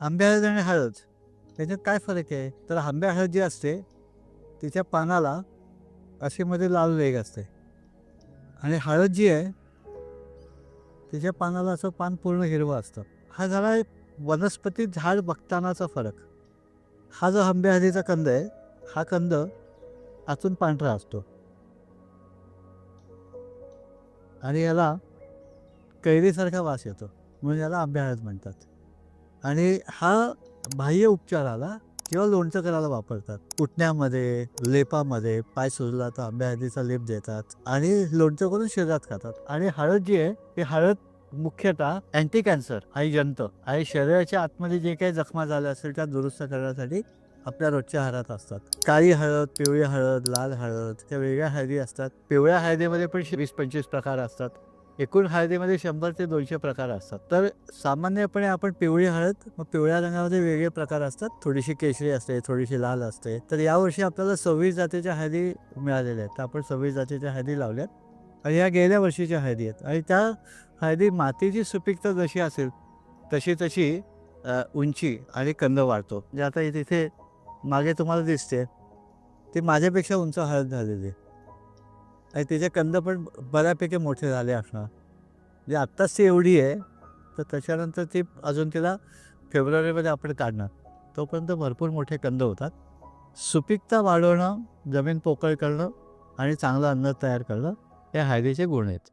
आंब्या हळद आणि हळद. त्याच्यात काय फरक आहे? तर आंब्या हळद जी असते तिच्या पानाला अशी मध्ये लाल वेग असते. आणि हळद जी आहे तिच्या पानाला असं पान पूर्ण हिरवं असतं. हा झाला वनस्पती झाड बघतानाचा फरक. हा जो आंब्या हळदीचा कंद आहे हा कंद आतून पांढरा असतो. आणि याला कैरीसारखा वास येतो. म्हणून याला आंब्या हळद म्हणतात. आणि हा बाह्य उपचाराला किंवा लोणचं करायला वापरतात. कुटण्यामध्ये लेपामध्ये पाय सुजला तर आंब्या हळदीचा लेप देतात आणि लोणचं करून शरीरात खातात. आणि हळद जी आहे ती हळद मुख्यतः अँटी कॅन्सर आणि जंत. आणि शरीराच्या आतमध्ये जे काही जखमा झाल्या असेल त्या दुरुस्त करण्यासाठी आपल्या रोजच्या आहारात असतात. काळी हळद पिवळी हळद लाल हळद त्या वेगळ्या हळदी असतात. पिवळ्या हळदीमध्ये पण वीस पंचवीस प्रकार असतात. एकूण हळदीमध्ये शंभर ते दोनशे प्रकार असतात. तर सामान्यपणे आपण पिवळी हळद मग पिवळ्या रंगामध्ये वेगळे प्रकार असतात. थोडीशी केशरी असते थोडीशी लाल असते. तर यावर्षी आपल्याला सव्वीस जातीच्या हळदी मिळालेल्या आहेत. तर आपण सव्वीस जातीच्या हळदी लावल्यात. आणि या गेल्या वर्षीच्या हळदी आहेत. आणि त्या हळदी मातीची सुपीकता जशी असेल तशी तशी उंची आणि कंद वाढतो. म्हणजे आता तिथे मागे तुम्हाला दिसते ती माझ्यापेक्षा उंच हळद झालेली आहे. आणि तिचे कंद पण बऱ्यापैकी मोठे झाले असणार. म्हणजे आत्ताच ती एवढी आहे तर त्याच्यानंतर ती अजून तिला फेब्रुवारीमध्ये आपण काढणार. तोपर्यंत भरपूर मोठे कंद होतात. सुपीकता वाढवणं जमीन पोकळ करणं आणि चांगलं अन्न तयार करणं हे हायदेचे गुण आहेत.